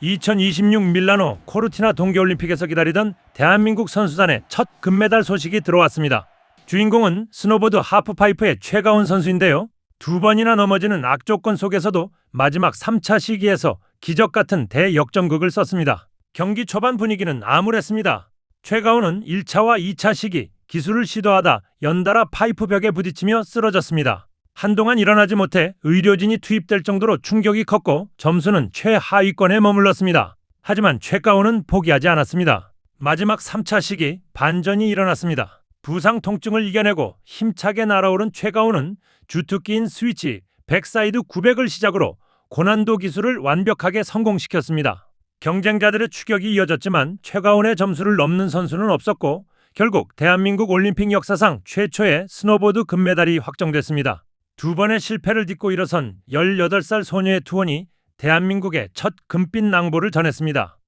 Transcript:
2026 밀라노 코르티나 동계올림픽에서 기다리던 대한민국 선수단의 첫 금메달 소식이 들어왔습니다. 주인공은 스노보드 하프파이프의 최가훈 선수인데요. 두 번이나 넘어지는 악조건 속에서도 마지막 3차 시기에서 기적 같은 대역전극을 썼습니다. 경기 초반 분위기는 암울했습니다. 최가훈은 1차와 2차 시기 기술을 시도하다 연달아 파이프 벽에 부딪히며 쓰러졌습니다. 한동안 일어나지 못해 의료진이 투입될 정도로 충격이 컸고 점수는 최하위권에 머물렀습니다. 하지만 최가훈은 포기하지 않았습니다. 마지막 3차 시기 반전이 일어났습니다. 부상 통증을 이겨내고 힘차게 날아오른 최가훈은 주특기인 스위치 백사이드 900을 시작으로 고난도 기술을 완벽하게 성공시켰습니다. 경쟁자들의 추격이 이어졌지만 최가훈의 점수를 넘는 선수는 없었고 결국 대한민국 올림픽 역사상 최초의 스노보드 금메달이 확정됐습니다. 두 번의 실패를 딛고 일어선 18살 소녀의 투혼이 대한민국의 첫 금빛 낭보를 전했습니다.